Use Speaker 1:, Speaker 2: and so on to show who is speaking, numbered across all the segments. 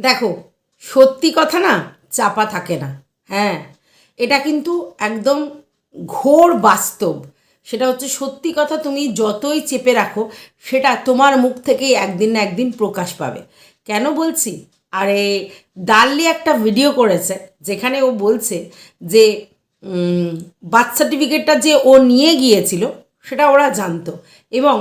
Speaker 1: দেখো, সত্যি কথা না চাপা থাকে না। হ্যাঁ এটা কিন্তু একদম ঘোর বাস্তব। সেটা হচ্ছে সত্যি কথা তুমি যতই চেপে রাখো, সেটা তোমার মুখ থেকেই একদিন না একদিন প্রকাশ পাবে। কেন বলছি? আরে দাল্লি একটা ভিডিও করেছে যেখানে ও বলছে যে বার্থ সার্টিফিকেটটা যে ও নিয়ে গিয়েছিল, সেটা ওরা জানতো এবং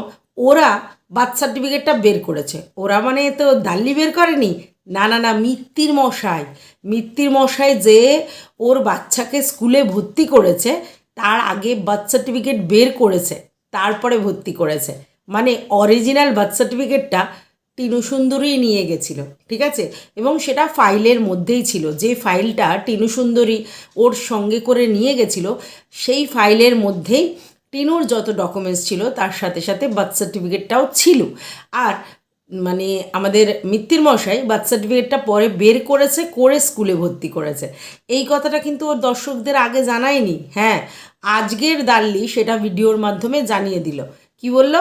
Speaker 1: ওরা বার্থ সার্টিফিকেটটা বের করেছে। ওরা মানে তো দাল্লি বের করেনি না না না, মিত্তির মশাই। মিত্তির মশাই যে ওর বাচ্চাকে স্কুলে ভর্তি করেছে, তার আগে বার্থ সার্টিফিকেট বের করেছে, তারপরে ভর্তি করেছে। মানে অরিজিনাল বার্থ সার্টিফিকেটটা টিনু সুন্দরী নিয়ে গেছিল, ঠিক আছে? এবং সেটা ফাইলের মধ্যেই ছিল। যে ফাইলটা টিনু সুন্দরী ওর সঙ্গে করে নিয়ে গেছিল, সেই ফাইলের মধ্যেই টিনুর যত ডকুমেন্টস ছিল, তার সাথে সাথে বার্থ সার্টিফিকেটটাও ছিল। আর মানে আমাদের মিত্তির মশাই বার্থ সার্টিফিকেটটা পরে বের করেছে, করে স্কুলে ভর্তি করেছে। এই কথাটা কিন্তু ওর দর্শকদের আগে জানায়নি। হ্যাঁ আজকের দাল্লি সেটা ভিডিওর মাধ্যমে জানিয়ে দিল। কি বলল?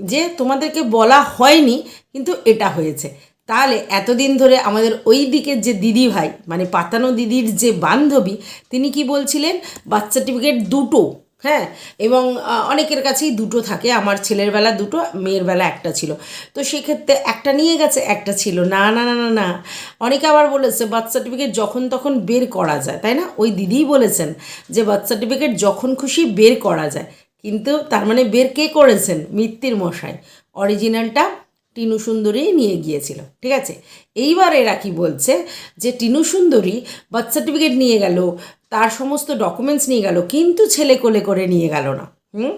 Speaker 1: যে তোমাদেরকে বলা হয়নি, কিন্তু এটা হয়েছে। তাহলে এতদিন ধরে আমাদের ওই দিকের যে দিদি ভাই মানে পাতানো দিদির যে বান্ধবী, তিনি কি বলছিলেন? বার্থ সার্টিফিকেট দুটো হ্যাঁ এবং অনেকের কাছেই দুটো থাকে। আমার ছেলের বেলা দুটো, মেয়ের বেলা একটা ছিল। তো সেক্ষেত্রে একটা নিয়ে গেছে, একটা ছিল। না না না না না। অনেকে আবার বলেছে, বার্থ সার্টিফিকেট যখন তখন বের করা যায়। তাই না? ওই দিদিই বলেছেন যে, বার্থ সার্টিফিকেট যখন খুশি বের করা যায়। কিন্তু তার মানে বের কে করেছেন? মিত্তির মশাই। অরিজিনালটা টিনু সুন্দরী নিয়ে গিয়েছিল। ঠিক আছে? এইবার এরা কি বলছে যে, টিনু সুন্দরী বার্থ সার্টিফিকেট নিয়ে গেল। তার সমস্ত ডকুমেন্টস নিয়ে গেল, কিন্তু ছেলে কোলে করে নিয়ে গেল না। হুম?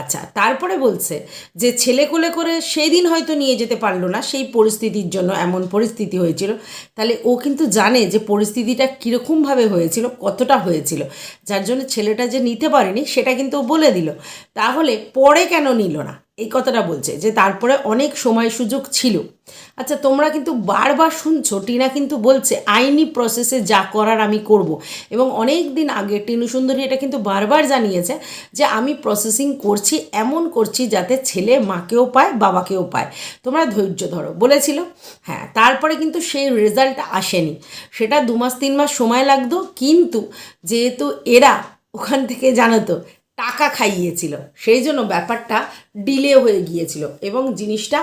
Speaker 1: আচ্ছা তারপরে বলছে যে ছেলে কোলে করে সেই দিন হয়তো নিয়ে যেতে পারল না, সেই পরিস্থিতির জন্য এমন পরিস্থিতি হয়েছিল। তাহলে ও কিন্তু জানে যে পরিস্থিতিটা কীরকমভাবে হয়েছিল, কতটা হয়েছিল। যার জন্য ছেলেটা যে নিতে পারেনি, সেটা কিন্তু ও বলে দিল। তাহলে পরে কেন নিল না? এই কথাটা বলছে যে তারপরে অনেক সময় সুযোগ ছিল। আচ্ছা তোমরা কিন্তু বারবার শুনছো, টিনা কিন্তু বলছে, আইনি প্রসেসে যা করার আমি করব। এবং অনেক দিন আগে টিনু সুন্দরী এটা কিন্তু বারবার জানিয়েছে যে, আমি প্রসেসিং করছি, এমন করছি যাতে ছেলে মাকেও পায়, বাবাকেও পায়। তোমরা ধৈর্য ধরো, বলেছিল। হ্যাঁ তারপরে কিন্তু সেই রেজাল্ট আসেনি। সেটা দু মাস, তিন মাস সময় লাগতো, কিন্তু যেহেতু এরা ওখান থেকে জানাতো টাকা খাইয়েছিল। সেই জন্য ব্যাপারটা ডিলে হয়ে গিয়েছিল এবং জিনিসটা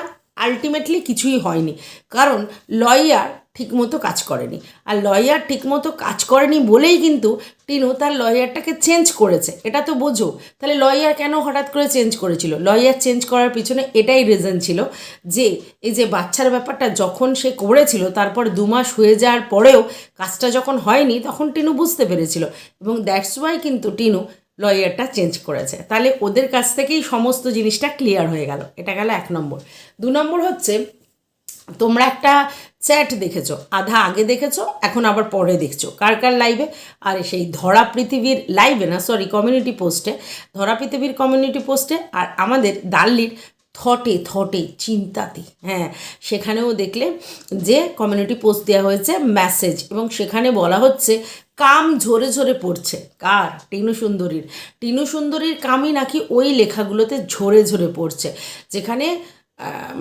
Speaker 1: আলটিমেটলি কিছুই হয়নি। কারণ লয়ার ঠিকমতো কাজ করেনি। আর লয়ার ঠিকমতো কাজ করেনি বলেই কিন্তু টিনু তার লয়ারটাকে চেঞ্জ করেছে। এটা তো বোঝো। তাহলে লয়ার কেন হঠাৎ করে চেঞ্জ করেছিল? লয়ার চেঞ্জ করার পিছনে এটাই রিজন ছিল যে, এই যে বাচ্চার ব্যাপারটা যখন সে করেছিল, তারপর দু মাস হয়ে যাওয়ার পরেও কাজটা যখন হয়নি, তখন টিনু বুঝতে পেরেছিল। এবং দ্যাটস ওয়াই কিন্তু টিনু লয়ারটা চেঞ্জ করেছে। তাহলে ওদের কাছ থেকেই সমস্ত জিনিসটা ক্লিয়ার হয়ে গেল। এটা গেল এক নম্বর। দু নম্বর হচ্ছে, তোমরা একটা চ্যাট দেখেছ, আধা আগে দেখেছ, এখন আবার পরে দেখছ। কার কার লাইভে আর সেই ধরা পৃথিবীর লাইভে না সরি কমিউনিটি পোস্টে ধরা পৃথিবীর কমিউনিটি পোস্টে আর আমাদের দাল্লির থটে থটে চিন্তাতে হ্যাঁ। সেখানেও দেখলে যে কমিউনিটি পোস্ট দেওয়া হয়েছে মেসেজ এবং সেখানে বলা হচ্ছে কাম ঝরে ঝরে পড়ছে। কার? টিনু সুন্দরীর। টিনু সুন্দরীর কামই নাকি ওই লেখাগুলোতে ঝরে ঝরে পড়ছে। যেখানে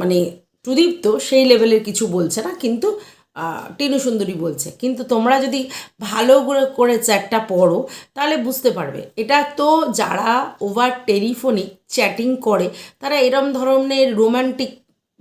Speaker 1: মানে সুদীপ্ত সেই লেভেলের কিছু বলছে না, কিন্তু টিনু সুন্দরী বলছে। কিন্তু তোমরা যদি ভালো করে চ্যাটটা পড়ো, তাহলে বুঝতে পারবে। এটা তো যারা ওভার টেলিফোনিক চ্যাটিং করে, তারা এরম ধরনের রোম্যান্টিক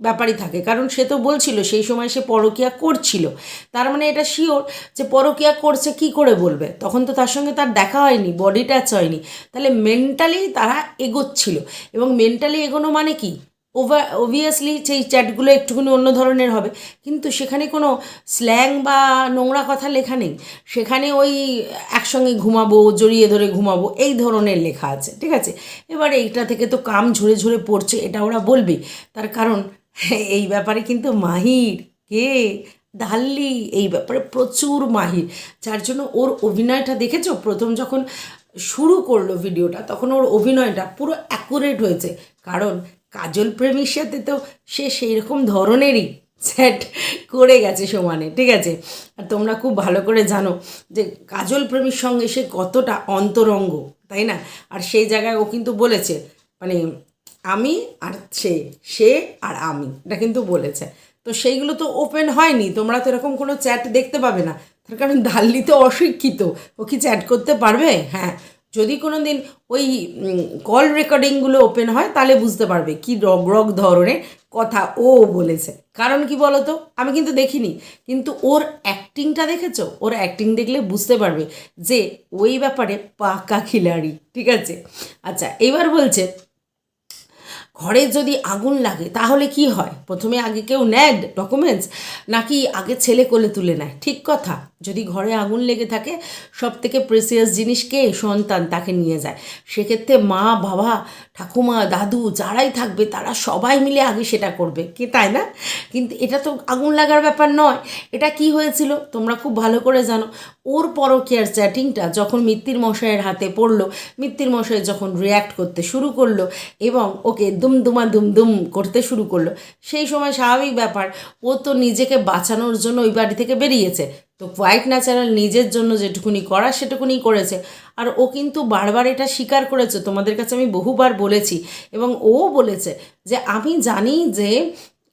Speaker 1: ব্যাপারই থাকে। কারণ সে তো বলছিল, সেই সময় সে পরকিয়া করছিল। তার মানে এটা শিওর যে পরকিয়া করছে কি করে বলবে? তখন তো তার সঙ্গে তার দেখা হয়নি বডি টাচ হয়নি। তাহলে মেন্টালি তারা এগোচ্ছিল। এবং মেন্টালি এগোনো মানে কি? ওভার অবভিয়াসলি সেই চ্যাটগুলো একটুখানি অন্য ধরনের হবে। কিন্তু সেখানে কোনো স্ল্যাং বা নোংরা কথা লেখা নেই। সেখানে ওই একসঙ্গে ঘুমাবো, জড়িয়ে ধরে ঘুমাবো, এই ধরনের লেখা আছে, ঠিক আছে? এবার এইটা থেকে তো কাম ঝরে ঝরে পড়ছে, এটা ওরা বলবে। তার কারণ এই ব্যাপারে কিন্তু মাহির, কে? দাল্লি এই ব্যাপারে প্রচুর মাহির। যার জন্য ওর অভিনয়টা দেখেছ? প্রথম যখন শুরু করল ভিডিওটা, তখন ওর অভিনয়টা পুরো অ্যাকুরেট হয়েছে। কারণ কাজল প্রেমীর সাথে তো সে সেই রকম ধরনেরই সেট করে গেছে সমানে, ঠিক আছে? আর তোমরা খুব ভালো করে জানো যে কাজল প্রেমীর সঙ্গে সে কতটা অন্তরঙ্গ, তাই না? আর সেই জায়গায় ও কিন্তু বলেছে মানে আমি আর সে সে আর আমি। এটা কিন্তু বলেছে। তো সেইগুলো তো ওপেন হয়নি। তোমরা তো এরকম কোনো চ্যাট দেখতে পাবে না। তার কারণ দাল্লি তো অশিক্ষিত। ও কি চ্যাট করতে পারবে? হ্যাঁ। যদি কোনো দিন ওই কল রেকর্ডিংগুলো ওপেন হয়, তাহলে বুঝতে পারবে কি রগ রগ ধরনের কথা ও বলেছে। কারণ কি বলো তো আমি কিন্তু দেখিনি। কিন্তু ওর অ্যাক্টিংটা দেখেছ? ওর অ্যাক্টিং দেখলে বুঝতে পারবে যে ওই ব্যাপারে পাকা খিলাড়ি। ঠিক আছে? আচ্ছা এবার বলছে ঘরে যদি আগুন লাগে, তাহলে কি হয়? প্রথমে আগে কেউ নেয় ডকুমেন্টস নাকি আগে ছেলে কোলে তুলে নেয়? ঠিক কথা। যদি ঘরে আগুন লেগে থাকে সব থেকে প্রেসিয়াস জিনিস কে? সন্তান, তাকে নিয়ে যায়। সেক্ষেত্রে মা, বাবা, ঠাকুমা, দাদু, যারাই থাকবে, তারা সবাই মিলে আগে সেটা করবে। কে তাই না? কিন্তু এটা তো আগুন লাগার ব্যাপার নয়। এটা কি হয়েছিল? তোমরা খুব ভালো করে জানো। ওর পরকীয়ার চ্যাটিংটা যখন মিত্তির মশাইয়ের হাতে পড়ল, মিত্তির মশাই যখন রিয়্যাক্ট করতে শুরু করল এবং ওকে দুমদুমা দুমদুম করতে শুরু করল। সেই সময় স্বাভাবিক ব্যাপার, ও তো নিজেকে বাঁচানোর জন্য ওই বাড়ি থেকে বেরিয়েছে। তো হোয়াইট ন্যাচারাল নিজের জন্য যেটুকুনি করার সেটুকুনি করেছে। আর ও কিন্তু বারবার এটা স্বীকার করেছে, তোমাদের কাছে আমি বহুবার বলেছি। এবং ও বলেছে যে, আমি জানি যে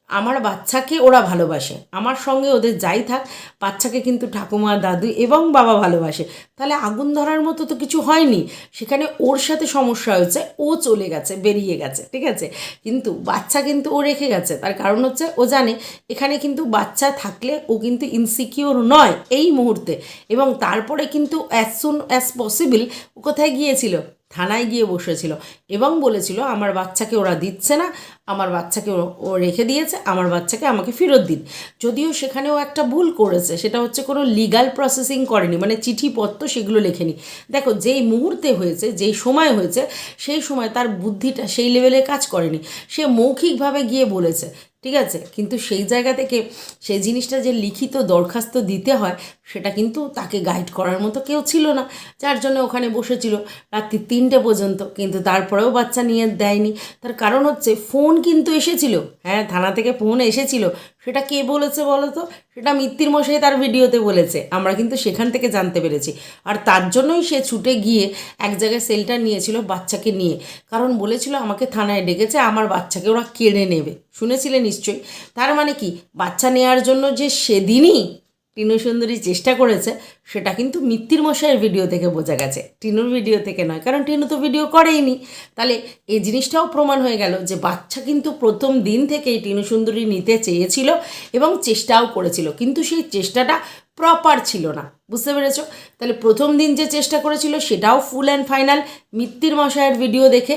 Speaker 1: আমার বাচ্চাকে ওরা ভালোবাসে। আমার সঙ্গে ওদের যাই থাক, বাচ্চাকে কিন্তু ঠাকুমা দাদু এবং বাবা ভালোবাসে। তাহলে আগুন ধরার মতো তো কিছু হয়নি। সেখানে ওর সাথে সমস্যা হয়েছে, ও চলে গেছে, বেরিয়ে গেছে, ঠিক আছে? কিন্তু বাচ্চা কিন্তু ও রেখে গেছে। তার কারণ হচ্ছে ও জানে, এখানে কিন্তু বাচ্চা থাকলে ও কিন্তু ইনসিকিওর নয় এই মুহূর্তে। এবং তারপরে কিন্তু অ্যাজ সুন অ্যাজ পসিবল ও কোথায় গিয়েছিল? থানায় গিয়ে বসেছিল। এবং বলেছিল, আমার বাচ্চাকে ওরা দিচ্ছে না আমার বাচ্চাকে ও- রেখে দিয়েছে, আমার বাচ্চাকে আমাকে ফেরত দিন। যদিও সেখানেও একটা ভুল করেছে, সেটা হচ্ছে কোনো লিগাল প্রসেসিং করেনি মানে চিঠিপত্র সেগুলো লেখেনি। দেখো, যেই মুহূর্তে হয়েছে, যেই সময় হয়েছে, সেই সময় তার বুদ্ধিটা সেই লেভেলে কাজ করেনি। সে মৌখিকভাবে গিয়ে বলেছে, ঠিক আছে? কিন্তু সেই জায়গা থেকে সেই জিনিসটা যে লিখিত দরখাস্ত দিতে হয়, সেটা কিন্তু তাকে গাইড করার মতো কেউ ছিল না, যার জন্য ওখানে বসেছিল রাত্রি তিনটে পর্যন্ত। কিন্তু তারপরেও বাচ্চা নিয়ে দেয়নি। তার কারণ হচ্ছে ফোন কিন্তু এসেছিল। হ্যাঁ থানা থেকে ফোন এসেছিল। সেটা কে বলেছে বলো তো? সেটা মিত্তির মশাই তার ভিডিওতে বলেছে। আমরা কিন্তু সেখান থেকে জানতে পেরেছি। আর তার জন্যই সে ছুটে গিয়ে এক জায়গায় সেলটা নিয়েছিল বাচ্চাকে নিয়ে। কারণ বলেছিল, আমাকে থানায় ডেকেছে, আমার বাচ্চাকে ওরা কেড়ে নেবে। শুনেছিলে নিশ্চয়ই? তার মানে কি? বাচ্চা নেওয়ার জন্য যে সেদিনই টিনু সুন্দরী চেষ্টা করেছে, সেটা কিন্তু মিত্তির মশাইয়ের ভিডিও থেকে বোঝা গেছে। টিনুর ভিডিও থেকে নয়, কারণ টিনু তো ভিডিও করেইনি। তাহলে এই জিনিসটাও প্রমাণ হয়ে গেল যে বাচ্চা কিন্তু প্রথম দিন থেকেই টিনু সুন্দরী নিতে চেয়েছিল এবং চেষ্টাও করেছিল, কিন্তু সেই চেষ্টাটা প্রপার ছিল না। বুঝতে পেরেছ? তাহলে প্রথম দিন যে চেষ্টা করেছিল, সেটাও ফুল অ্যান্ড ফাইনাল মিত্তির মশাইয়ের ভিডিও দেখে।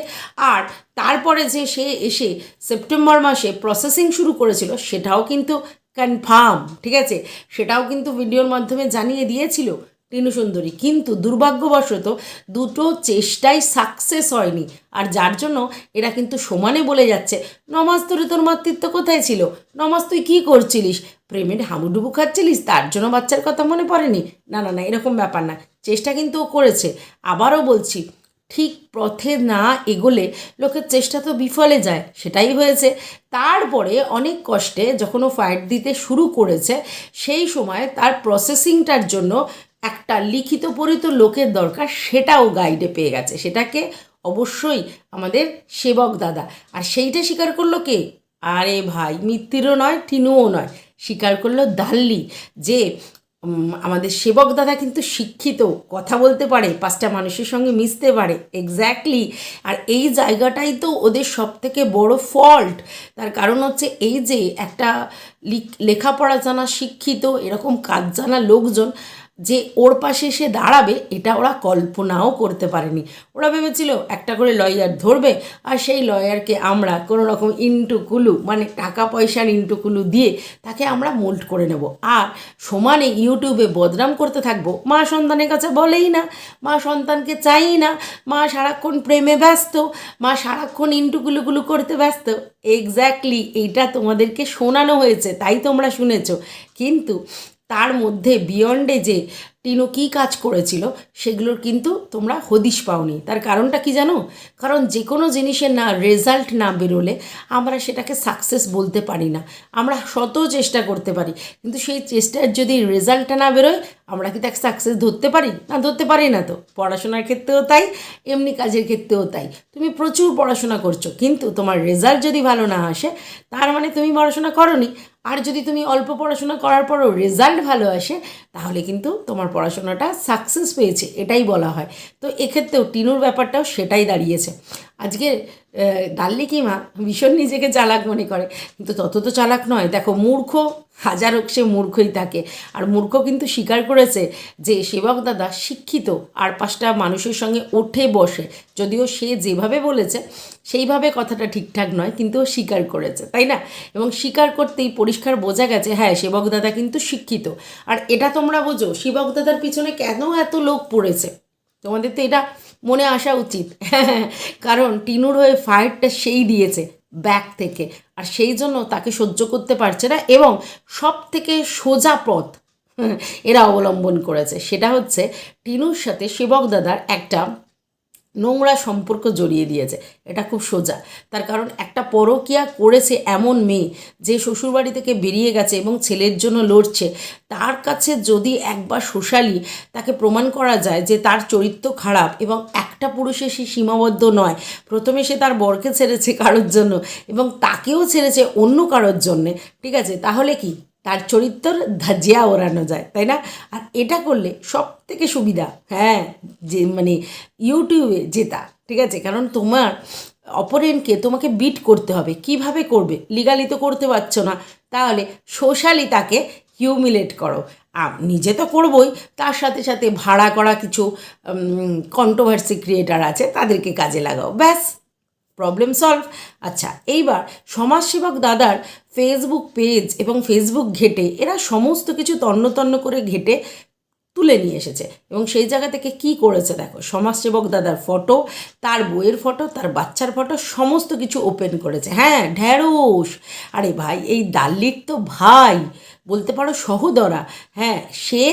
Speaker 1: আর তারপরে যে সে এসে সেপ্টেম্বর মাসে প্রসেসিং শুরু করেছিল, সেটাও কিন্তু কনফার্ম ঠিক আছে? সেটাও কিন্তু ভিডিওর মাধ্যমে জানিয়ে দিয়েছিল টিনু সুন্দরী। কিন্তু দুর্ভাগ্যবশত দুটো চেষ্টাই সাকসেস হয়নি। আর যার জন্য এরা কিন্তু সমানে বলে যাচ্ছে, নমাজ তোরে তোর মাতৃত্ব কোথায় ছিল? নমাজ তুই কী করছিলিস? প্রেমের হাবুডুবু খাচ্ছিলিস? তার জন্য বাচ্চার কথা মনে পড়েনি? না না না, এরকম ব্যাপার না। চেষ্টা কিন্তু ও করেছে। আবারও বলছি ঠিক পথে না এগোলে লোকের চেষ্টা তো বিফলে যায়, সেটাই হয়েছে। তারপরে অনেক কষ্টে যখন ও ফাইট দিতে শুরু করেছে, সেই সময় তার প্রসেসিংটার জন্য একটা লিখিত পরিত লোকের দরকার সেটাও গাইডে পেয়ে গেছে। সেটাকে অবশ্যই আমাদের সেবক দাদা। আর সেইটা স্বীকার করল কে? আরে ভাই, মিত্তিরও নয়, টিনুও নয়। স্বীকার করল দাল্লি, যে আমাদের সেবক দাদা কিন্তু শিক্ষিত, কথা বলতে পারে, পাঁচটা মানুষের সঙ্গে মিশতে পারে এক্স্যাক্টলি আর এই জায়গাটাই তো ওদের সব থেকে বড় ফল্ট তার কারণ হচ্ছে এই যে একটা লিখ- লেখাপড়া জানা শিক্ষিত, এরকম কাজ জানা লোকজন যে ওর পাশে এসে দাঁড়াবে, এটা ওরা কল্পনাও করতে পারেনি। ওরা ভেবেছিল, একটা করে লয়ার ধরবে, আর সেই লয়ারকে আমরা কোনো রকম ইন্টু কুলু মানে টাকা পয়সার ইন্টু কুলু দিয়ে তাকে আমরা মোল্ড করে নেব। আর সমানে ইউটিউবে বদনাম করতে থাকব, মা সন্তানের কাছে বলেই না, মা সন্তানকে চাই না, মা সারাক্ষণ প্রেমে ব্যস্ত, মা সারাক্ষণ ইন্টু কুলুকুলু করতে ব্যস্ত। এক্স্যাক্টলি এইটা তোমাদেরকে শোনানো হয়েছে, তাই তোমরা শুনেছো। কিন্তু তার মধ্যে বিয়ন্ডে যে টিনু কী কাজ করেছিল সেগুলোর কিন্তু তোমরা হদিশ পাওনি। তার কারণটা কি জানো? কারণ যে কোনো জিনিসের না রেজাল্ট না বেরোলে আমরা সেটাকে সাকসেস বলতে পারি না। আমরা শত চেষ্টা করতে পারি, কিন্তু সেই চেষ্টার যদি রেজাল্টটা না বেরোয়, আমরা কি তাকে সাকসেস ধরতে পারি? না, ধরতে পারি না তো। পড়াশোনার ক্ষেত্রেও তাই, এমনি কাজের ক্ষেত্রেও তাই। তুমি প্রচুর পড়াশোনা করছ, কিন্তু তোমার রেজাল্ট যদি ভালো না আসে, তার মানে তুমি পড়াশোনা করনি। আর যদি তুমি অল্প পড়াশোনা করার পরও রেজাল্ট ভালো আসে, তাহলে কিন্তু তোমার পড়াশোনাটা সাকসেস পেয়েছে এটাই বলা হয়। তো এক্ষেত্রেও টিনুর ব্যাপারটাও সেটাই দাঁড়িয়েছে। আজকে ডাল্লি কিমা ভীষণ নিজেকে চালাক মনে করে। কিন্তু তত তো চালাক নয়। দেখো, মূর্খ, হাজার হোক সে মূর্খই থাকে। আর মূর্খ কিন্তু স্বীকার করেছে যে সেবক দাদা শিক্ষিত, আর পাঁচটা মানুষের সঙ্গে ওঠে বসে। যদিও সে যেভাবে বলেছে, সেইভাবে কথাটা ঠিকঠাক নয়, কিন্তু স্বীকার করেছে, তাই না? এবং স্বীকার করতেই পরিষ্কার বোঝা গেছে হ্যাঁ সেবক দাদা কিন্তু শিক্ষিত। আর এটা তোমরা বোঝো, সেবক দাদার পিছনে কেন এত লোক পড়েছে? তোমাদের তো এটা মনে আসা উচিত। কারণ টিনুর হয়ে ফায়ারটা সেই দিয়েছে ব্যাক থেকে। আর সেই জন্য তাকে সহ্য করতে পারছে না এবং সব থেকে সোজা পথ এরা অবলম্বন করেছে। সেটা হচ্ছে টিনুর সাথে সেবক দাদার একটা নোংরা সম্পর্ক জড়িয়ে দিয়েছে। এটা খুব সোজা। তার কারণ একটা পরকিয়া করেছে এমন মেয়ে যে শ্বশুরবাড়ি থেকে বেরিয়ে গেছে এবং ছেলের জন্য লড়ছে। তার কাছে যদি একবার সোশ্যালি তাকে প্রমাণ করা যায় যে তার চরিত্র খারাপ এবং একটা পুরুষে সে সীমাবদ্ধ নয়, প্রথমে সে তার বরকে ছেড়েছে কারোর জন্য এবং তাকেও ছেড়েছে অন্য কারোর জন্যে, ঠিক আছে? তাহলে কি? তার চরিত্র ধাজিয়া ওড়ানো যায়, তাই না? আর এটা করলে সব থেকে সুবিধা হ্যাঁ যে মানে ইউটিউবে জেতা, ঠিক আছে? কারণ তোমার অপরেনকে তোমাকে বিট করতে হবে। কীভাবে করবে? লিগালি তো করতে পারছ না। তাহলে সোশ্যালি তাকে হিউমিলেট করো। নিজে তো করবই। তার সাথে সাথে ভাড়া করা কিছু কন্ট্রোভার্সি ক্রিয়েটার আছে, তাদেরকে কাজে লাগাও। ব্যাস। প্রবলেম সলভ আচ্ছা এইবার সমাজসেবক দাদার ফেসবুক পেজ এবং ফেসবুক ঘেটে এরা সমস্ত কিছু তন্ন তন্ন করে ঘেটে তুলে নিয়ে এসেছে এবং সেই জায়গা থেকে কি করেছে দেখো, সমাজসেবক দাদার ফটো তার বইয়ের ফটো তার বাচ্চার ফটো সমস্ত কিছু ওপেন করেছে। হ্যাঁ ঢ্যাঁড়স। আরে ভাই, এই ডাল্লির তো ভাই, বলতে পারো সহদরা। হ্যাঁ সে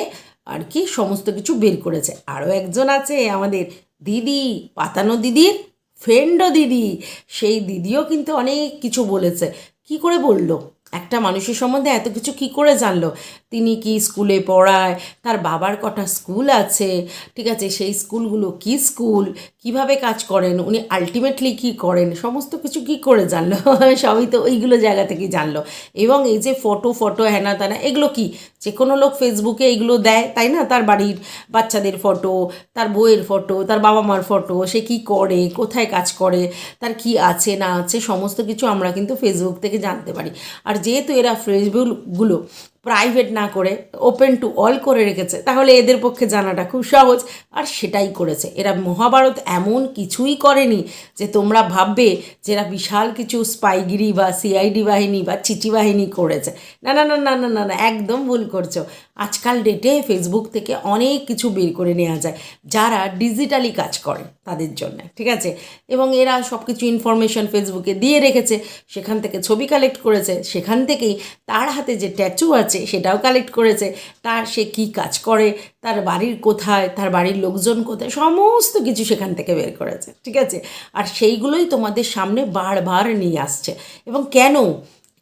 Speaker 1: আর কি সমস্ত কিছু বের করেছে। আরও একজন আছে আমাদের দিদি, পাতানো দিদির। ফ্রেন্ডও দিদি। সেই দিদিও কিন্তু অনেক কিছু বলেছে। কি করে বলল? একটা মানুষের সম্বন্ধে এত কিছু কি করে জানলো? তিনি কি স্কুলে পড়ায়? তার বাবার কটা স্কুল আছে? ঠিক আছে, সেই স্কুলগুলো কি স্কুল? কীভাবে কাজ করেন? উনি আলটিমেটলি কি করেন? সমস্ত কিছু কি করে জানলো? সবই তো ওইগুলো জায়গা থেকে জানলো। এবং এই যে ফটো ফটো হ্যানা ত্যানা এগুলো কি? যে কোনো লোক ফেসবুকে এগুলো দেয়, তাই না? তার বাড়ির বাচ্চাদের ফটো তার বইয়ের ফটো তার বাবা মার ফটো সে কি করে? কোথায় কাজ করে? তার কি আছে, না আছে, সমস্ত কিছু আমরা কিন্তু ফেসবুক থেকে জানতে পারি। আর যেহেতু এরা ফেসবুকগুলো প্রাইভেট না করে ওপেন টু অল করে রেখেছে, তাহলে এদের পক্ষে জানাটা খুব সহজ। আর সেটাই করেছে। এরা মহাভারত এমন কিছুই করেনি যে তোমরা ভাববে যে এরা বিশাল কিছু স্পাইগিরি বা সিআইডি বাহিনী বা চিঠি বাহিনী করেছে। না না না না না না না, একদম ভুল করছ। আজকাল ডেটে ফেসবুক থেকে অনেক কিছু বের করে নেওয়া যায়, যারা ডিজিটালি কাজ করে তাদের জন্য, ঠিক আছে? এবং এরা সব কিছু ইনফরমেশন ফেসবুকে দিয়ে রেখেছে, সেখান থেকে ছবি কালেক্ট করেছে, সেখান থেকেই তার হাতে যে ট্যাচু আছে সেটাও কালেক্ট করেছে, তার সে কি কাজ করে, তার বাড়ির কোথায়, তার বাড়ির লোকজন কোথায়, সমস্ত কিছু সেখান থেকে বের করেছে, ঠিক আছে? আর সেইগুলোই তোমাদের সামনে বারবার নিয়ে আসছে। এবং কেন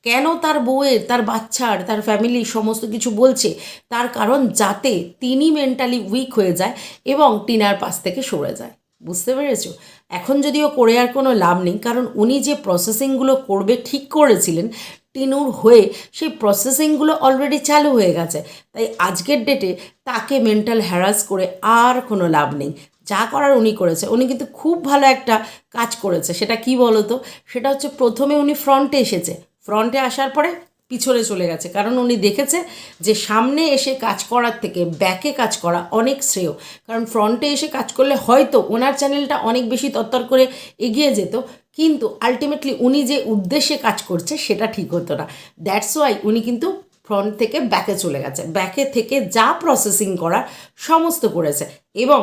Speaker 1: কেন তার বউয়ের, তার বাচ্চার, তার ফ্যামিলি সমস্ত কিছু বলছে? তার কারণ যাতে তিনি মেন্টালি উইক হয়ে যায় এবং টিনার পাশ থেকে সরে যায়। বুঝতে পেরেছ? এখন যদিও করে আর কোনো লাভ নেই, কারণ উনি যে প্রসেসিংগুলো করবে, ঠিক করেছিলেন টিনুর হয়ে, সেই প্রসেসিংগুলো অলরেডি চালু হয়ে গেছে। তাই আজকের ডেটে তাকে মেন্টাল হ্যারাস করে আর কোনো লাভ নেই। যা করার উনি করেছে। উনি কিন্তু খুব ভালো একটা কাজ করেছে। সেটা কি বলতো? সেটা হচ্ছে প্রথমে উনি ফ্রন্টে এসেছে। ফ্রন্টে আসার পরে পিছনে চলে গেছে। কারণ উনি দেখেছে যে সামনে এসে কাজ করার থেকে ব্যাকে কাজ করা অনেক শ্রেয়। কারণ ফ্রন্টে এসে কাজ করলে হয়তো ওনার চ্যানেলটা অনেক বেশি তত্তর করে এগিয়ে যেত, কিন্তু আলটিমেটলি উনি যে উদ্দেশ্যে কাজ করছে সেটা ঠিক হতো না। দ্যাটস ওয়াই উনি কিন্তু ফ্রন্ট থেকে ব্যাকে চলে গেছে। ব্যাকে থেকে যা প্রসেসিং করা সমস্ত করেছে। এবং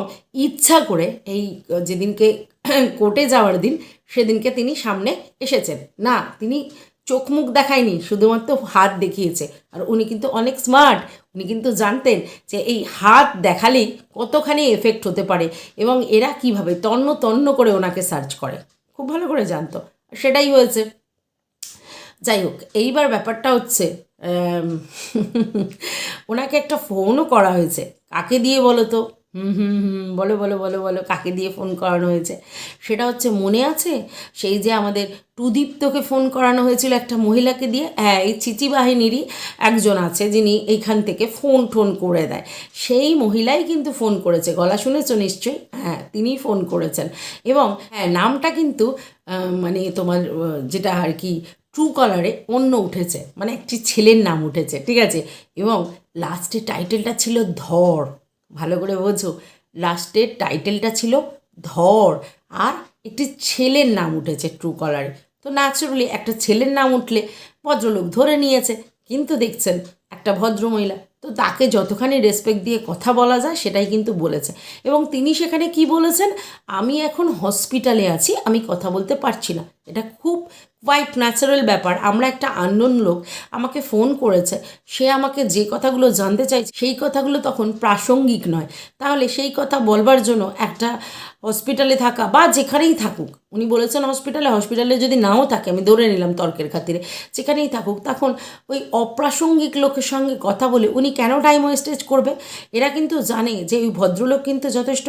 Speaker 1: ইচ্ছা করে এই, যেদিনকে কোর্টে যাওয়ার দিন, সেদিনকে তিনি সামনে এসেছেন। না, তিনি চোখ মুখ দেখায়নি, শুধুমাত্র হাত দেখিয়েছে। আর উনি কিন্তু অনেক স্মার্ট উনি কিন্তু জানতেন যে এই হাত দেখালেই কতখানি এফেক্ট হতে পারে এবং এরা কীভাবে তন্ন তন্ন করে ওনাকে সার্চ করে। খুব ভালো করে জানতো। সেটাই হয়েছে। যাই হোক, এইবার ব্যাপারটা হচ্ছে ওনাকে একটা ফোনও করা হয়েছে। কাকে দিয়ে বলো তো? হুম হুম হুম বলো বলো বলো বলো, কাকে দিয়ে ফোন করানো হয়েছে? সেটা হচ্ছে মনে আছে? সেই যে আমাদের টুদীপ্তকে ফোন করানো হয়েছিল একটা মহিলাকে দিয়ে হ্যাঁ এই চিচি বাহিনীরই একজন আছে যিনি এইখান থেকে ফোন টোন করে দেয়। সেই মহিলাই কিন্তু ফোন করেছে, গলা শুনেছ নিশ্চয়ই? হ্যাঁ তিনিই ফোন করেছেন। এবং হ্যাঁ নামটা কিন্তু মানে তোমার যেটা আর কি ট্রু কলারে অন্য উঠেছে মানে একটি ছেলের নাম উঠেছে, ঠিক আছে? এবং লাস্টে টাইটেলটা ছিল ধর। ভালো করে বোঝো। লাস্টের টাইটেলটা ছিল ধর। আর একটি ছেলের নাম উঠেছে ট্রু কলারে তো ন্যাচারালি একটা ছেলের নাম উঠলে ভদ্রলোক ধরে নিয়েছে। কিন্তু দেখছেন, একটা ভদ্রমহিলা, তো তাকে যতখানি রেসপেক্ট দিয়ে কথা বলা যায় সেটাই কিন্তু বলেছে। এবং তিনি সেখানে কি বলেছেন? আমি এখন হসপিটালে আছি, আমি কথা বলতে পারছি না। এটা খুব কোয়াইট ন্যাচারাল ব্যাপার। আমরা একটা আননোন লোক, আমাকে ফোন করেছে, সে আমাকে যে কথাগুলো জানতে চাইছে, সেই কথাগুলো তখন প্রাসঙ্গিক নয়। তাহলে সেই কথা বলবার জন্য একটা হসপিটালে থাকা বা যেখানেই থাকুক, উনি বলেছেন হসপিটালে হসপিটালে যদি নাও থাকে, আমি ধরে নিলাম তর্কের খাতিরে, যেখানেই থাকুক, তখন ওই অপ্রাসঙ্গিক লোকের সঙ্গে কথা বলে উনি কেন টাইম ওয়েস্টেজ করবে? এরা কিন্তু জানে যে ওই ভদ্রলোক কিন্তু যথেষ্ট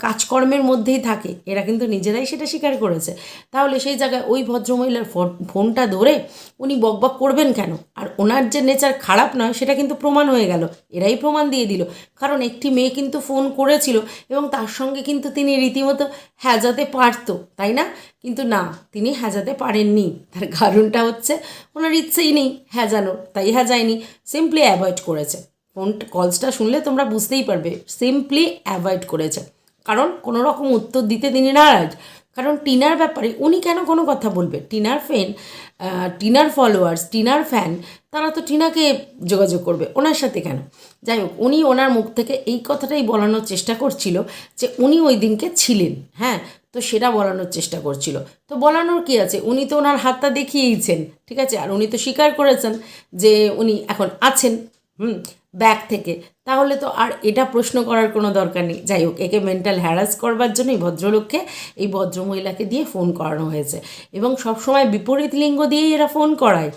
Speaker 1: কাজকর্মের মধ্যেই থাকে। এরা কিন্তু নিজেরাই সেটা স্বীকার করেছে। তাহলে সেই জায়গায় ওই ভদ্রমহিলার ফোনটা ধরে উনি বকবক করবেন কেন? আর ওনার যে নেচার খারাপ নয়, সেটা কিন্তু প্রমাণ হয়ে গেল। এরাই প্রমাণ দিয়ে দিল। কারণ একটি মেয়ে কিন্তু ফোন করেছিল এবং তার সঙ্গে কিন্তু তিনি রীতিমতো হ্যাজাতে পারতো, তাই না? কিন্তু না, তিনি হ্যাজাতে পারেননি। তার কারণটা হচ্ছে ওনার ইচ্ছেই নেই হ্যাজানোর, তাই হ্যাজায়নি। সিম্পলি অ্যাভয়েড করেছে। ফোন কলসটা শুনলে তোমরা বুঝতেই পারবে। সিম্পলি অ্যাভয়েড করেছে। কারণ কোনো রকম উত্তর দিতে তিনি নারাজ। কারণ টিনার ব্যাপারে উনি কেন কোনো কথা বলবে? টিনার ফ্যান টিনার ফলোয়ার্স টিনার ফ্যান তারা তো টিনাকে যোগাযোগ করবে। ওনার সাথে কেন? যাই হোক, উনি ওনার মুখ থেকে এই কথাটাই বলানোর চেষ্টা করছিল যে উনি ওই দিনকে ছিলেন হ্যাঁ? তো সেটা বলানোর চেষ্টা করছিল। তো বলানোর কি আছে? উনি তো ওনার হাতটা দেখিয়েইছেন, ঠিক আছে? আর উনি তো স্বীকার করেছেন যে উনি এখন আছেন, হুম ব্যাগ থেকে। তাহলে তো আর এটা প্রশ্ন করার কোনো দরকার নেই। যাই হোক, একে মেন্টাল হ্যারাস করবার জন্য এই ভদ্রলোককে এই ভদ্রমহিলাকে দিয়ে ফোন করানো হয়েছে। এবং সবসময় বিপরীত লিঙ্গ দিয়েই এরা ফোন করায়।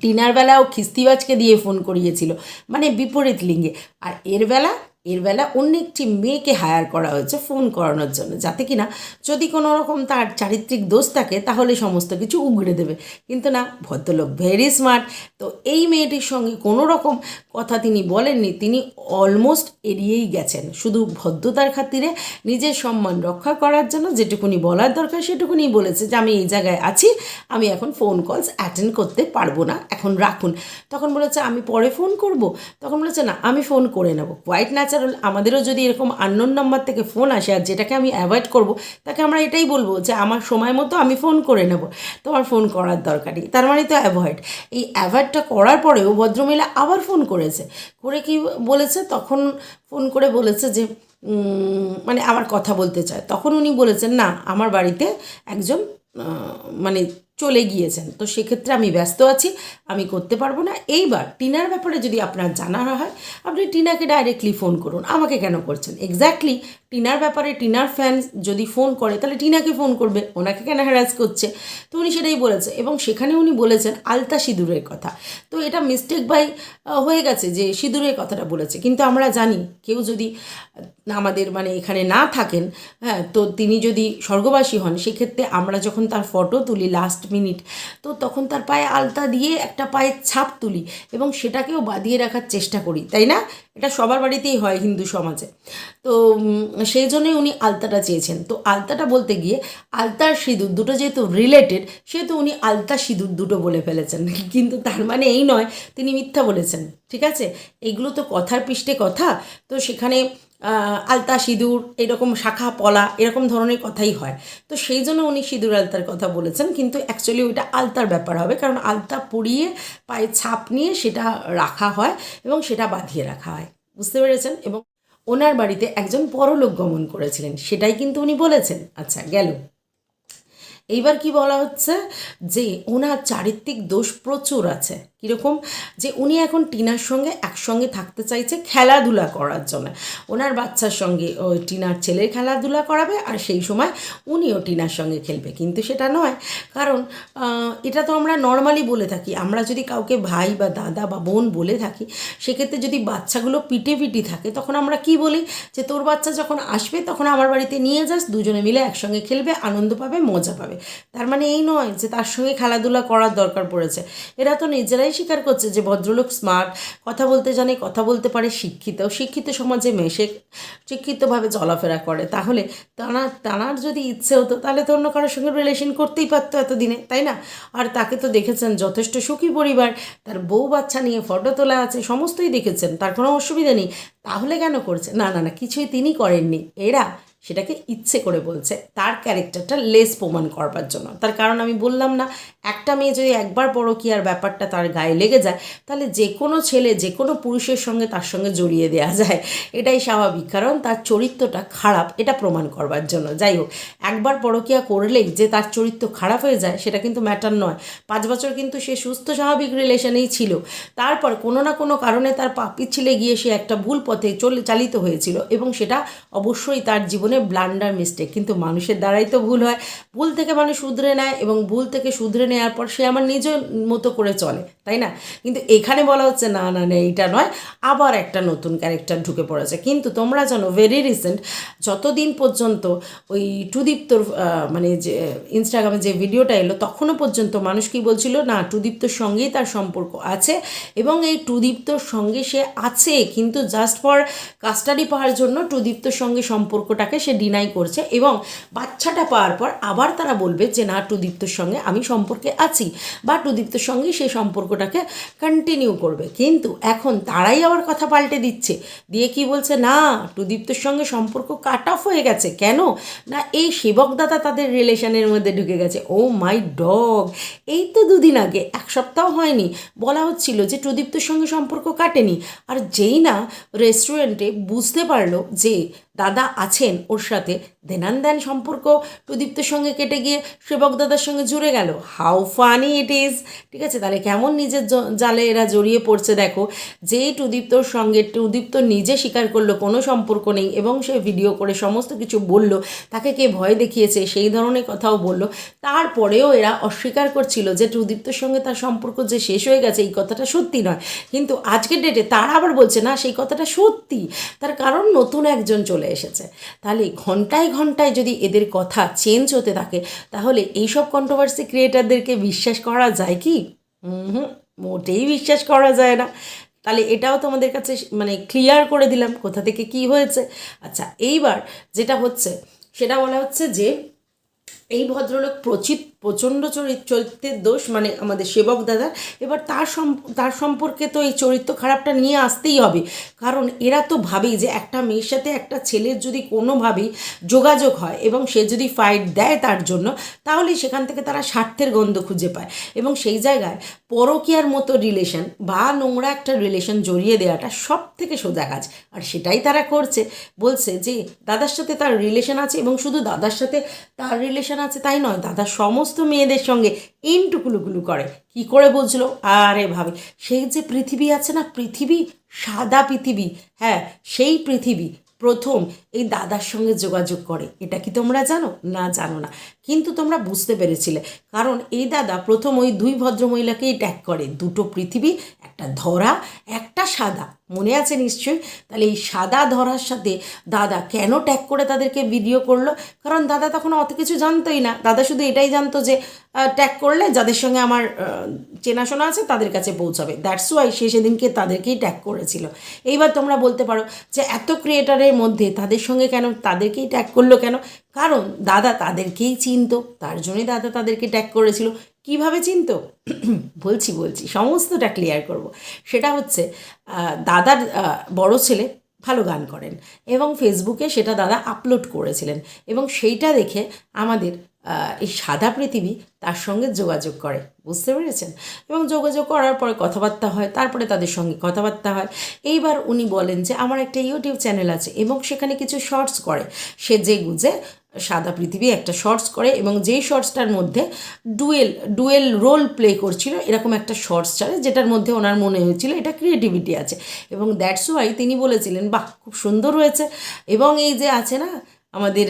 Speaker 1: টিনার বেলাও খিস্তিবাজকে দিয়ে ফোন করিয়েছিল। মানে বিপরীত লিঙ্গে। আর এর বেলা এর বেলা অন্য একটি মেয়েকে হায়ার করা হয়েছে ফোন করানোর জন্য। যাতে কিনা যদি কোনো রকম তার চারিত্রিক দোষ থাকে, তাহলে সমস্ত কিছু উগড়ে দেবে। কিন্তু না, ভদ্রলোক ভেরি স্মার্ট তো এই মেয়েটির সঙ্গে কোনো রকম কথা তিনি বলেননি। তিনি অলমোস্ট এড়িয়েই গেছেন। শুধু ভদ্রতার খাতিরে নিজের সম্মান রক্ষা করার জন্য যেটুকুনি বলার দরকার সেটুকুনি বলেছে যে, আমি এই জায়গায় আছি। আমি এখন ফোন কলস অ্যাটেন্ড করতে পারব না। এখন রাখুন। তখন বলেছে, আমি পরে ফোন করব? তখন বলেছে, না, আমি ফোন করে নেব। হোয়াইট ন্যাচারাল আমাদেরও যদি এরকম আননোন নাম্বার থেকে ফোন আসে আর যেটাকে আমি অ্যাভয়েড করব, তাকে আমরা এটাই বলব যে আমার সময় মতো আমি ফোন করে নেব। তোমার ফোন করার দরকার নেই। তার মানে তো অ্যাভয়েড এই অ্যাভয়েডটা করার পরেও ভদ্রমহিলা আবার ফোন করেছে। করে কি বলেছে? তখন ফোন করে বলেছে যে মানে আমার কথা বলতে চায়। তখন উনি বলেছেন, না, আমার বাড়িতে একজন মানে চলে গিয়েছেন। তো সেক্ষেত্রে আমি ব্যস্ত আছি, আমি করতে পারব না। এইবার টিনার ব্যাপারে যদি আপনার জানা হয়, আপনি টিনাকে ডাইরেক্টলি ফোন করুন। আমাকে কেন করছেন? এক্স্যাক্টলি টিনার ব্যাপারে টিনার ফ্যান যদি ফোন করে, তাহলে টিনাকে ফোন করবে, ওনাকে কেন হ্যারাস করছে? তো উনি সেটাই বলেছে এবং সেখানে উনি বলেছেন আলতা সিঁদুরের কথা। তো এটা মিস্টেক বাই হয়ে গেছে যে সিঁদুরের কথাটা বলেছে। কিন্তু আমরা জানি, কেউ যদি আমাদের মানে এখানে না থাকেন হ্যাঁ তো তিনি যদি স্বর্গবাসী হন, সেক্ষেত্রে আমরা যখন তার ফটো তুলি লাস্ট মিনিট তো তখন তার পায়ে আলতা দিয়ে একটা পায়ের ছাপ তুলি এবং সেটাকেও বাঁধিয়ে রাখার চেষ্টা করি, তাই না? এটা সবার বাড়িতেই হয় হিন্দু সমাজে। তো সেই জন্যই উনি আলতাটা চেয়েছেন। তো আলতাটা বলতে গিয়ে আলতার সিঁদুর দুটো যেহেতু রিলেটেড সেহেতু উনি আলতা সিঁদুর দুটো বলে ফেলেছেন। কিন্তু তার মানে এই নয়, তিনি মিথ্যা বলেছেন, ঠিক আছে? এইগুলো তো কথার পৃষ্ঠে কথা। তো সেখানে আলতা সিঁদুর, এরকম শাখা পলা, এরকম ধরনের কথাই হয়। তো সেই জন্য উনি সিঁদুর আলতার কথা বলেছেন, কিন্তু অ্যাকচুয়ালি ওইটা আলতার ব্যাপার হবে, কারণ আলতা পরিয়ে পায়ে ছাপ নিয়ে সেটা রাখা হয় এবং সেটা বাঁধিয়ে রাখা হয়। বুঝতে পেরেছেন? এবং ওনার বাড়িতে একজন পরলোক গমন করেছিলেন, সেটাই কিন্তু উনি বলেছেন। আচ্ছা গেল। এইবার কি বলা হচ্ছে? যে ওনার চারিত্রিক দোষ প্রচুর আছে। কীরকম? যে উনি এখন টিনার সঙ্গে একসঙ্গে থাকতে চাইছে খেলাধুলা করার জন্য। ওনার বাচ্চার সঙ্গে ওই টিনার ছেলের খেলাধুলা করাবে আর সেই সময় উনিও টিনার সঙ্গে খেলবে। কিন্তু সেটা নয়। কারণ এটা তো আমরা নর্মালি বলে থাকি। আমরা যদি কাউকে ভাই বা দাদা বা বোন বলে থাকি, সেক্ষেত্রে যদি বাচ্চাগুলো পিটে পিটি থাকে, তখন আমরা কি বলি? যে তোর বাচ্চা যখন আসবে, তখন আমার বাড়িতে নিয়ে যাস, দুজনে মিলে একসঙ্গে খেলবে, আনন্দ পাবে, মজা পাবে। তার মানে এই নয় যে তার সঙ্গে খেলাধুলা করার দরকার পড়েছে। এরা তো নিজেরাই স্বীকার করছে যে ভদ্রলোক স্মার্ট কথা বলতে জানে, কথা বলতে পারে, শিক্ষিত শিক্ষিত সমাজে মেশে, শিক্ষিতভাবে চলাফেরা করে। তাহলে তারা তানার যদি ইচ্ছে হতো, তাহলে তো অন্য কারোর সঙ্গে রিলেশন করতেই পারতো এতদিনে, তাই না? আর তাকে তো দেখেছেন যথেষ্ট সুখী পরিবার, তার বউ বাচ্চা নিয়ে ফটো তোলা আছে, সমস্তই দেখেছেন, তার কোনো অসুবিধা নেই। তাহলে কেন করছে? না না না, কিছুই তিনি করেননি। এরা সেটাকে ইচ্ছে করে বলছে, তার ক্যারেক্টারটা লেস প্রমাণ করবার জন্য। তার কারণ আমি বললাম না, একটা মেয়ে যদি একবার পরকীয়ার ব্যাপারটা তার গায়ে লেগে যায়, তাহলে যে কোনো ছেলে, যে কোনো পুরুষের সঙ্গে তার সঙ্গে জড়িয়ে দেওয়া যায়। এটাই স্বাভাবিক, কারণ তার চরিত্রটা খারাপ, এটা প্রমাণ করবার জন্য। যাই হোক, একবার পরকীয়া করলেই যে তার চরিত্র খারাপ হয়ে যায়, সেটা কিন্তু ম্যাটার নয়। পাঁচ বছর কিন্তু সে সুস্থ, স্বাভাবিক রিলেশনেই ছিল। তারপর কোনো না কোনো কারণে তার পাপি ছিলে গিয়ে সে একটা ভুল পথে চলে, চালিত হয়েছিল এবং সেটা অবশ্যই তার জীবনে ব্লান্ডার মিস্টেক কিন্তু মানুষের দ্বারাই তো ভুল হয়। ভুল থেকে মানুষ শুধরে নেয় এবং ভুল থেকে শুধরে নেওয়ার পর সে আমার নিজের মতো করে চলে, তাই না? কিন্তু এখানে বলা হচ্ছে, না না না, এইটা নয়, আবার একটা নতুন ক্যারেক্টার ঢুকে পড়েছে। কিন্তু তোমরা জানো ভেরি রিসেন্ট যতদিন পর্যন্ত ওই টুদীপ্তর মানে যে ইনস্টাগ্রামে যে ভিডিওটা এলো, তখনও পর্যন্ত মানুষ কি বলছিল, না, টুদীপ্তর সঙ্গেই তার সম্পর্ক আছে এবং এই টুদীপ্তর সঙ্গে সে আছে, কিন্তু জাস্ট ফর কাস্টাডি পাওয়ার জন্য টুদীপ্তর সঙ্গে সম্পর্কটাকে সে ডিনাই করছে এবং বাচ্চাটা পাওয়ার পর আবার তারা বলবে যে, না, টুদীপ্তর সঙ্গে আমি সম্পর্কে আছি বা টুদীপ্তর সঙ্গে সেই সম্পর্কটাকে কন্টিনিউ করবে। কিন্তু এখন তারাই আবার কথা পাল্টে দিচ্ছে। দিয়ে কি বলছে, না, টুদীপ্তর সঙ্গে সম্পর্ক কাট অফ হয়ে গেছে। কেন? না, এই সেবকদাতা তাদের রিলেশনের মধ্যে ঢুকে গেছে। ও মাই ডগ এই তো দুদিন আগে, এক সপ্তাহ হয়নি, বলা হচ্ছিল যে প্রদীপ্তর সঙ্গে সম্পর্ক কাটেনি। আর যেই না রেস্টুরেন্টে বুঝতে পারল যে দাদা আছেন ওর সাথে দেনান দেন সম্পর্ক প্রদীপ্তর সঙ্গে কেটে গিয়ে সেবক দাদার সঙ্গে জুড়ে গেল। হাউ ফানি ইট ইজ ঠিক আছে, তাহলে কেমন নিজের জালে এরা জড়িয়ে পড়ছে দেখো যেই টুদীপ্তর সঙ্গে টুদীপ্ত নিজে স্বীকার করল, কোনো সম্পর্ক নেই, এবং সে ভিডিও করে সমস্ত কিছু বলল, তাকে কে ভয় দেখিয়েছে, সেই ধরনের কথাও বলল। তারপরেও এরা অস্বীকার করছিল যে টুদীপ্তর সঙ্গে তার সম্পর্ক যে শেষ হয়ে গেছে, এই কথাটা সত্যি নয়। কিন্তু আজকের ডেটে তারা আবার বলছে, না, সেই কথাটা সত্যি। তার কারণ নতুন একজন চলে এসেছে। তাহলে ঘন্টায় ঘন্টায় যদি এদের কথা চেঞ্জ হতে থাকে, তাহলে এইসব কন্ট্রোভার্সি ক্রিয়েটারদেরকে বিশ্বাস করা যায় কি? হুম, মোটেই বিশ্বাস করা যায় না। তাহলে এটাও তোমাদের কাছে মানে ক্লিয়ার করে দিলাম কোথা থেকে কি হয়েছে। আচ্ছা এইবার যেটা হচ্ছে, সেটা বলা হচ্ছে যে এই ভদ্রলোক প্রচিত, প্রচণ্ড চরিত, চরিত্রের দোষ মানে আমাদের সেবক দাদা। এবার তার তার সম্পর্কে তো এই চরিত্র খারাপটা নিয়ে আসতেই হবে। কারণ এরা তো ভাবেই যে একটা মেয়ের সাথে একটা ছেলের যদি কোনোভাবেই যোগাযোগ হয় এবং সে যদি ফাইট দেয় তার জন্য তাহলে সেখান থেকে তারা স্বার্থের গন্ধ খুঁজে পায়। এবং সেই জায়গায় পরকীয়ার মতো রিলেশন বা নোংরা একটা রিলেশন জড়িয়ে দেওয়াটা সব থেকে সোজা কাজ। আর সেটাই তারা করছে। বলছে যে, দাদার সাথে তার রিলেশন আছে এবং শুধু দাদার সাথে তার রিলেশন আছে তাই নয়, দাদা। সমস্ত মেয়েদের সঙ্গে ইনটুকুলুকুলু করে। কি করে বলছিল আরে ভাবে সেই যে পৃথিবী আছে না, পৃথিবী সাদা পৃথিবী হ্যাঁ সেই পৃথিবী প্রথম এই দাদার সঙ্গে যোগাযোগ করে। এটা কি তোমরা জানো? না জানো না। কিন্তু তোমরা বুঝতে পেরেছিলে, কারণ এই দাদা প্রথম ওই দুই ভদ্রমহিলাকেই ট্যাগ করে। দুটো পৃথিবী, একটা ধরা, একটা সাদা। মনে আছে নিশ্চয়ই? তাহলে এই সাদা ধরার সাথে দাদা কেন ট্যাগ করে তাদেরকে ভিডিও করল? কারণ দাদা তখন অত কিছু জানতোই না। দাদা শুধু এটাই জানতো যে ট্যাগ করলে যাদের সঙ্গে আমার চেনাশোনা আছে তাদের কাছে পৌঁছাবে। দ্যাটস ওয়াই সে সেদিনকে তাদেরকেই ট্যাগ করেছিল। এইবার তোমরা বলতে পারো যে এত ক্রিয়েটারের মধ্যে তাদের সঙ্গে কেন, তাদেরকেই ট্যাগ করল কেন? কারণ দাদা তাদেরকেই চিনতো। তার জন্যই দাদা তাদেরকে ট্যাগ করেছিল। কীভাবে চিনতো? বলছি বলছি, সমস্তটা ক্লিয়ার করব। সেটা হচ্ছে দাদার বড় ছেলে ভালো গান করেন এবং ফেসবুকে সেটা দাদা আপলোড করেছিলেন এবং সেইটা দেখে আমাদের এই সাদা পৃথিবী তার সঙ্গে যোগাযোগ করে। বুঝতে পেরেছেন? এবং যোগাযোগ করার পরে কথাবার্তা হয়, তারপরে তাদের সঙ্গে কথাবার্তা হয়। এইবার উনি বলেন যে, আমার একটা ইউটিউব চ্যানেল আছে এবং সেখানে কিছু শর্টস করে। সে যে গুজে সাদা পৃথিবী একটা শর্টস করে এবং যেই শর্টসটার মধ্যে ডুয়েল ডুয়েল রোল প্লে করছিল, এরকম একটা শর্টস ছাড়ে, যেটার মধ্যে ওনার মনে হয়েছিল এটা ক্রিয়েটিভিটি আছে। এবং দ্যাটস ওয়াই তিনি বলেছিলেন, বাহ, খুব সুন্দর হয়েছে। এবং এই যে আছে না, আমাদের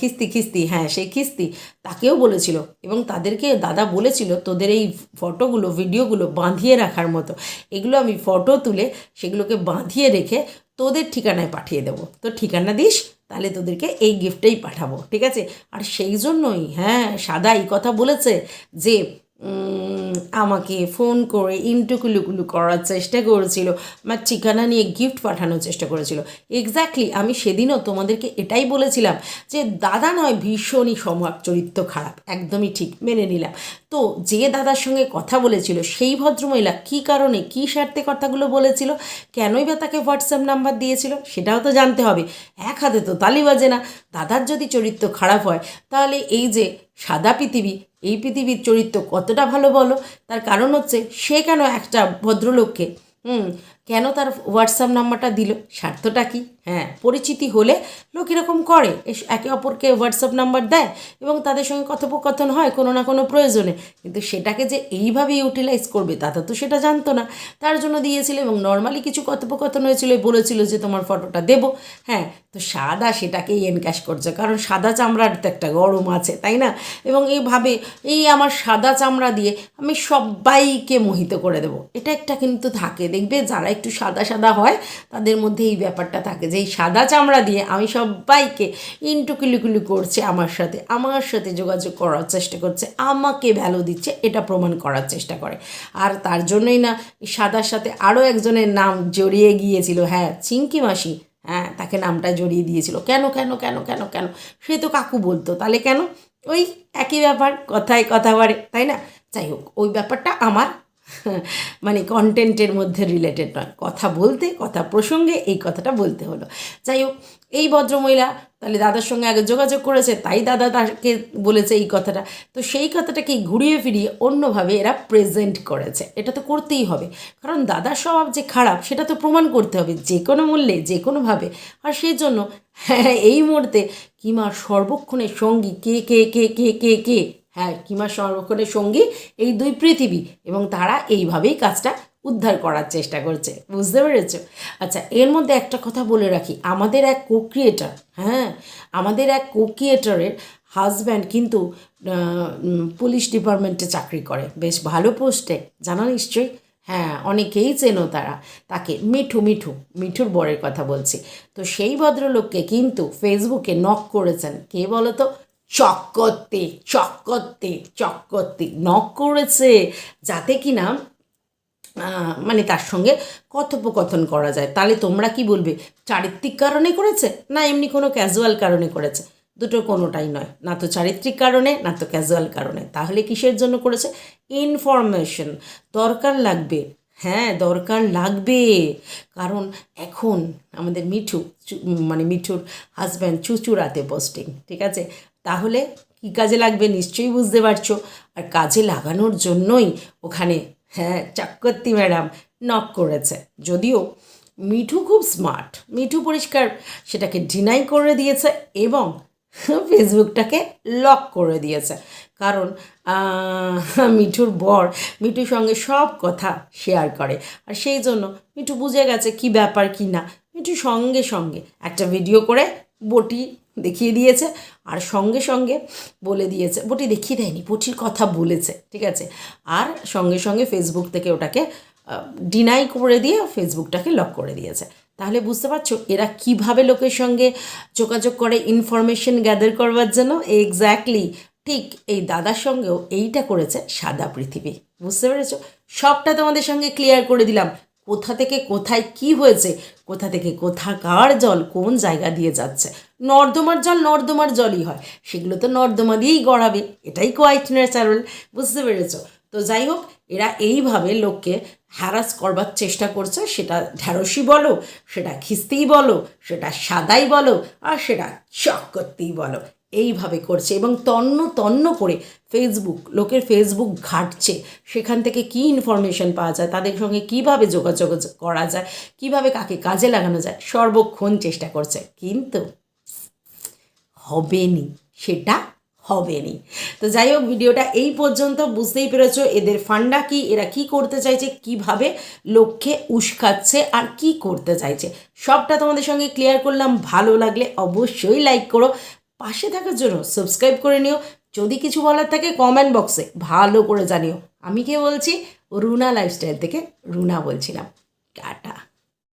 Speaker 1: খিস্তি খিস্তি হ্যাঁ সেই খিস্তি, তাকেও বলেছিল। এবং তাদেরকে দাদা বলেছিল, তোদের এই ফটোগুলো, ভিডিওগুলো বাঁধিয়ে রাখার মতো, এগুলো আমি ফটো তুলে সেগুলোকে বাঁধিয়ে রেখে তোদের ঠিকানায় পাঠিয়ে দেবো। তো ঠিকানা দিস তাহলে তোদেরকে এই গিফটটাই পাঠাবো, ঠিক আছে? আর সেই জন্যই হ্যাঁ সাদা এই কথা বলেছে যে আমাকে ফোন করে ইন্টুকুলুকুলু করার চেষ্টা করেছিল আমার ঠিকানা নিয়ে গিফট পাঠানোর চেষ্টা করেছিল। এক্স্যাক্টলি আমি সেদিনও তোমাদেরকে এটাই বলেছিলাম যে, দাদা নয়, ভীষণই স্বভাব চরিত্র খারাপ, একদমই ঠিক, মেনে নিলাম। তো যে দাদার সঙ্গে কথা বলেছিল, সেই ভদ্রমহিলা কী কারণে, কী স্বার্থে কথাগুলো বলেছিল, কেনই বা তাকে হোয়াটসঅ্যাপ নাম্বার দিয়েছিল, সেটাও তো জানতে হবে। এক হাতে তো তালি বাজে না। দাদার যদি চরিত্র খারাপ হয়, তাহলে এই যে সাদা পৃথিবী এই পৃথিবীর চরিত্র কতটা ভালো বলো? তার কারণ হচ্ছে সে কেন একটা ভদ্রলোককে, হুম, কেন তার হোয়াটসঅ্যাপ নাম্বারটা দিল? স্বার্থটা কি? হ্যাঁ পরিচিতি হলে লোক এরকম করে একে অপরকে হোয়াটসঅ্যাপ নাম্বার দেয় এবং তাদের সঙ্গে কথোপকথন হয় কোনো না কোনো প্রয়োজনে। কিন্তু সেটাকে যে এইভাবে ইউটিলাইজ করবে দাদা তো সেটা জানতো না। তার জন্য দিয়েছিল এবং নর্মালি কিছু কথোপকথন হয়েছিল, বলেছিল যে তোমার ফটোটা দেবো। হ্যাঁ তো সাদা সেটাকেই এনক্যাশ করছে, কারণ সাদা চামড়ার তো একটা গরম আছে, তাই না? এবং এইভাবে এই আমার সাদা চামড়া দিয়ে আমি সবাইকে মোহিত করে দেবো। এটা একটা কিন্তু থাকে, দেখবে যারা একটু সাদা সাদা হয়, তাদের মধ্যে এই ব্যাপারটা থাকে যে এই সাদা চামড়া দিয়ে আমি সবাইকে ইন্টুকুলিকুলি করছে আমার সাথে আমার সাথে যোগাযোগ করার চেষ্টা করছে, আমাকে ভ্যালু দিচ্ছে, এটা প্রমাণ করার চেষ্টা করে। আর তার জন্যই না সাদার সাথে আরও একজনের নাম জড়িয়ে গিয়েছিল হ্যাঁ চিঙ্কি মাসি হ্যাঁ তাকে নামটা জড়িয়ে দিয়েছিল। কেন কেন কেন কেন কেন? সে তো কাকু বলতো, তাহলে কেন? ওই একই ব্যাপার, কথায় কথা বাড়ে, তাই না? যাই হোক, ওই ব্যাপারটা আমার মানে কন্টেন্টের মধ্যে রিলেটেড নয়। কথা বলতে, কথা প্রসঙ্গে এই কথাটা বলতে হলো। যাই হোক এই ভদ্রমহিলা তাহলে দাদার সঙ্গে আগে যোগাযোগ করেছে, তাই দাদা তাকে বলেছে এই কথাটা। তো সেই কথাটাকে ঘুরিয়ে ফিরিয়ে অন্যভাবে এরা প্রেজেন্ট করেছে। এটা তো করতেই হবে। কারণ দাদার স্বভাব যে খারাপ, সেটা তো প্রমাণ করতে হবে যে কোনো মূল্যে, যে কোনোভাবে। আর সেই জন্য হ্যাঁ এই মুহূর্তে কিমা সর্বক্ষণের সঙ্গী কে কে কে কে কে কে? হ্যাঁ কিমা সর্বক্ষণের সঙ্গী এই দুই পৃথিবী এবং তারা এইভাবেই কাজটা উদ্ধার করার চেষ্টা করছে। বুঝতে পেরেছ? আচ্ছা এর মধ্যে একটা কথা বলে রাখি। আমাদের এক কো ক্রিয়েটার হ্যাঁ? আমাদের এক কো ক্রিয়েটারের হাজব্যান্ড কিন্তু পুলিশ ডিপার্টমেন্টে চাকরি করে। বেশ ভালো পোস্টে জানো নিশ্চয়ই? হ্যাঁ অনেকেই চেনো তারা। তাকে মিঠু মিঠু মিঠুর বরের কথা বলছি। তো সেই ভদ্রলোককে কিন্তু ফেসবুকে নক করেছেন। কে বলো তো চক্করতে চক্করতে চক্করতে নক করেছে। যাতে কি না আহ, মানে তার সঙ্গে কথোপকথন করা যায়। তাহলে তোমরা কি বলবে? চারিত্রিক কারণে করেছে না এমনি কোনো ক্যাজুয়াল কারণে করেছে? দুটো কোনোটাই নয়। না তো চারিত্রিক কারণে, না তো ক্যাজুয়াল কারণে। তাহলে কিসের জন্য করেছে? ইনফরমেশন দরকার লাগবে। হ্যাঁ দরকার লাগবে। কারণ এখন আমাদের মিঠু মানে মিঠুর হাজব্যান্ড চুচুড়াতে পোস্টিং ঠিক আছে? তাহলে কী কাজে লাগবে? নিশ্চয়ই বুঝতে পারছ। আর কাজে লাগানোর জন্যই ওখানে হ্যাঁ চক্রবর্তী ম্যাডাম নক করেছে। যদিও মিঠু খুব স্মার্ট মিঠু পরিষ্কার সেটাকে ডিনাই করে দিয়েছে এবং ফেসবুকটাকে লক করে দিয়েছে। কারণ মিঠুর বর মিঠুর সঙ্গে সব কথা শেয়ার করে। আর সেই জন্য মিঠু বুঝে গেছে কি ব্যাপার, কি না। মিঠু সঙ্গে সঙ্গে একটা ভিডিও করে বটি দেখিয়ে দিয়েছে আর সঙ্গে সঙ্গে বলে দিয়েছে, বটি দেখিয়ে দেয়নি, বটির কথা বলেছে, ঠিক আছে? আর সঙ্গে সঙ্গে ফেসবুক থেকে ওটাকে ডিনাই করে দিয়ে ফেসবুকটাকে লক করে দিয়েছে। তাহলে বুঝতে পারছ, এরা কীভাবে লোকের সঙ্গে যোগাযোগ করে ইনফরমেশন গ্যাদার করবার জন্য? এক্স্যাক্টলি ঠিক এই দাদার সঙ্গেও এইটা করেছে সাদা পৃথিবী। বুঝতে পেরেছ? সবটা তোমাদের সঙ্গে ক্লিয়ার করে দিলাম। কোথা থেকে কোথায় কি হয়েছে, কোথা থেকে কোথাকার জল, কোন জায়গা দিয়ে যাচ্ছে। নর্দমার জল নর্দমার জলই হয়, সেগুলো তো নর্দমা দিয়েই গড়াবে, এটাই কোয়াইট ন্যাচারাল বুঝতে পেরেছ? তো যাই হোক, এরা এইভাবে লোককে হ্যারাস করবার চেষ্টা করছে, সেটা ঢ্যাঁড়সই বলো, সেটা খিস্তিই বলো, সেটা সাদাই বলো, আর সেটা চক করতেই বলো। এইভাবে করছে এবং তন্ন তন্ন করে ফেসবুক লোকের ফেসবুক ঘাটছে। সেখান থেকে কি ইনফরমেশন পাওয়া যায়, তাদের সঙ্গে কীভাবে যোগাযোগ করা যায়, কীভাবে কাকে কাজে লাগানো যায়, সর্বক্ষণ চেষ্টা করছে। কিন্তু হবেনি, সেটা হবেনি। তো যাই হোক, ভিডিওটা এই পর্যন্ত, বুঝতেই পেরেছ এদের ফান্ডা কি, এরা কি করতে চাইছে, কীভাবে লক্ষ্যে উস্কাচ্ছে আর কি করতে চাইছে। সবটা তোমাদের সঙ্গে ক্লিয়ার করলাম, ভালো লাগলে অবশ্যই লাইক করো। পাশে থাকার জন্য সাবস্ক্রাইব করে নিও। যদি কিছু বলার থাকে কমেন্ট বক্সে ভালো করে জানিও। আমি কে বলছি? রুনা লাইফস্টাইল থেকে রুনা বলছিলাম। টাটা।